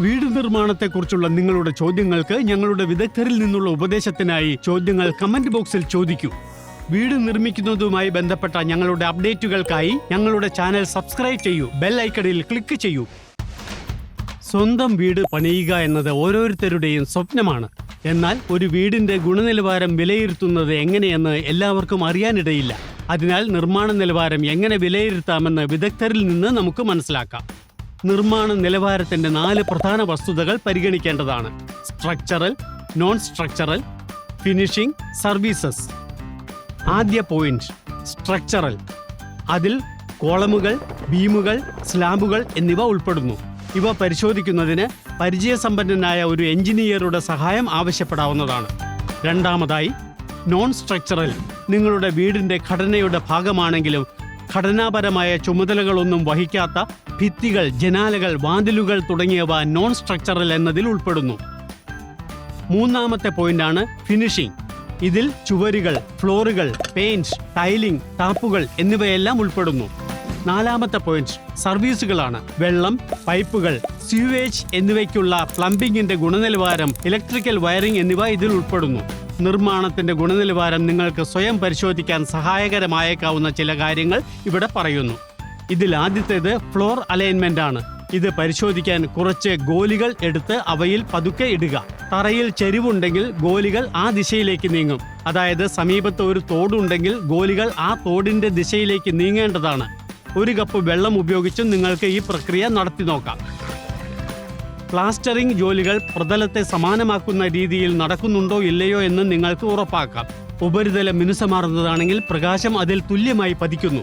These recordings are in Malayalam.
വീട് നിർമ്മാണത്തെക്കുറിച്ചുള്ള നിങ്ങളുടെ ചോദ്യങ്ങൾക്ക് ഞങ്ങളുടെ വിദഗ്ധരിൽ നിന്നുള്ള ഉപദേശത്തിനായി ചോദ്യങ്ങൾ കമന്റ് ബോക്സിൽ ചോദിക്കൂ. വീട് നിർമ്മിക്കുന്നതുമായി ബന്ധപ്പെട്ട ഞങ്ങളുടെ അപ്ഡേറ്റുകൾക്കായി ഞങ്ങളുടെ ചാനൽ സബ്സ്ക്രൈബ് ചെയ്യൂ. ബെൽ ഐക്കണിൽ ക്ലിക്ക് ചെയ്യൂ. സ്വന്തം വീട് പണിയുക എന്നത് ഓരോരുത്തരുടെയും സ്വപ്നമാണ്. എന്നാൽ ഒരു വീടിന്റെ ഗുണനിലവാരം വിലയിരുത്തുന്നത് എങ്ങനെയെന്ന് എല്ലാവർക്കും അറിയാനിടയില്ല. അതിനാൽ നിർമ്മാണ നിലവാരം എങ്ങനെ വിലയിരുത്താമെന്ന് വിദഗ്ധരിൽ നിന്ന് നമുക്ക് മനസ്സിലാക്കാം. നിർമ്മാണ നിലവാരത്തിന്റെ നാല് പ്രധാന വസ്തുതകൾ പരിഗണിക്കേണ്ടതാണ്. Structural non structural finishing services ആദ്യ പോയിന്റ് സ്ട്രക്ചറൽ അതിൽ കോളമുകൾ ബീമുകൾ സ്ലാബുകൾ എന്നിവ ഉൾപ്പെടുന്നു. ഇവ പരിശോധിക്കുന്നതിന് പരിചയസമ്പന്നനായ ഒരു എഞ്ചിനീയറുടെ സഹായം ആവശ്യപ്പെടാവുന്നതാണ്. രണ്ടാമതായി നോൺ സ്ട്രക്ചറൽ നിങ്ങളുടെ വീടിന്റെ ഘടനയുടെ ഭാഗമാണെങ്കിലും ഘടനാപരമായ ചുമതലകളൊന്നും വഹിക്കാത്ത ഭിത്തികൾ ജനാലകൾ വാതിലുകൾ തുടങ്ങിയവ നോൺ സ്ട്രക്ചറൽ എന്നതിൽ ഉൾപ്പെടുന്നു. മൂന്നാമത്തെ പോയിന്റാണ് ഫിനിഷിംഗ് ഇതിൽ ചുവരുകൾ ഫ്ലോറുകൾ പെയിന്റ് ടൈലിംഗ് ടാപ്പുകൾ എന്നിവയെല്ലാം ഉൾപ്പെടുന്നു. നാലാമത്തെ പോയിന്റ് സർവീസുകളാണ്. വെള്ളം പൈപ്പുകൾ സ്യൂവേജ് എന്നിവയ്ക്കുള്ള പ്ലംബിംഗിന്റെ ഗുണനിലവാരം ഇലക്ട്രിക്കൽ വയറിംഗ് എന്നിവ ഇതിൽ ഉൾപ്പെടുന്നു. നിർമ്മാണത്തിന്റെ ഗുണനിലവാരം നിങ്ങൾക്ക് സ്വയം പരിശോധിക്കാൻ സഹായകരമായേക്കാവുന്ന ചില കാര്യങ്ങൾ ഇവിടെ പറയുന്നു. ഇതിൽ ആദ്യത്തേത് ഫ്ലോർ അലൈൻമെന്റ് ആണ്. ഇത് പരിശോധിക്കാൻ കുറച്ച് ഗോലികൾ എടുത്ത് അവയിൽ പതുക്കെ ഇടുക. തറയിൽ ചെരിവുണ്ടെങ്കിൽ ഗോലികൾ ആ ദിശയിലേക്ക് നീങ്ങും. അതായത് സമീപത്ത് ഒരു തോടുണ്ടെങ്കിൽ ഗോലികൾ ആ തോടിന്റെ ദിശയിലേക്ക് നീങ്ങേണ്ടതാണ്. ഒരു കപ്പ് വെള്ളം ഉപയോഗിച്ചും നിങ്ങൾക്ക് ഈ പ്രക്രിയ നടത്തി നോക്കാം. പ്ലാസ്റ്ററിംഗ് ജോലികൾ പ്രതലത്തെ സമാനമാക്കുന്ന രീതിയിൽ നടക്കുന്നുണ്ടോ ഇല്ലയോ എന്ന് നിങ്ങൾക്ക് ഉറപ്പാക്കാം. ഉപരിതലം മിനുസമാറുന്നതാണെങ്കിൽ പ്രകാശം അതിൽ തുല്യമായി പതിക്കുന്നു.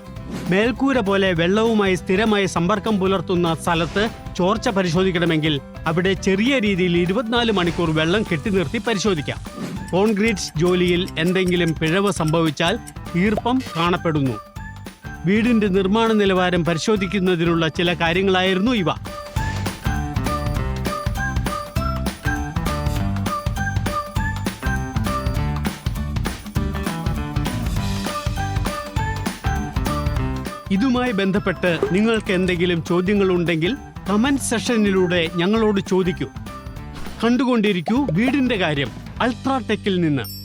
മേൽക്കൂര പോലെ വെള്ളവുമായി സ്ഥിരമായി സമ്പർക്കം പുലർത്തുന്ന സ്ഥലത്ത് ചോർച്ച പരിശോധിക്കണമെങ്കിൽ അവിടെ ചെറിയ രീതിയിൽ ഇരുപത്തിനാല് മണിക്കൂർ വെള്ളം കെട്ടിനിർത്തി പരിശോധിക്കാം. കോൺക്രീറ്റ് ജോലിയിൽ എന്തെങ്കിലും പിഴവ് സംഭവിച്ചാൽ ഈർപ്പം കാണപ്പെടുന്നു. വീടിന്റെ നിർമ്മാണ നിലവാരം പരിശോധിക്കുന്നതിനുള്ള ചില കാര്യങ്ങളായിരുന്നു ഇവ. ഇതുമായി ബന്ധപ്പെട്ട് നിങ്ങൾക്ക് എന്തെങ്കിലും ചോദ്യങ്ങൾ ഉണ്ടെങ്കിൽ കമന്റ് സെഷനിലൂടെ ഞങ്ങളോട് ചോദിക്കൂ. കണ്ടുകൊണ്ടിരിക്കൂ വീടിന്റെ കാര്യം. അൾട്രാടെക്കിൽ നിന്ന്.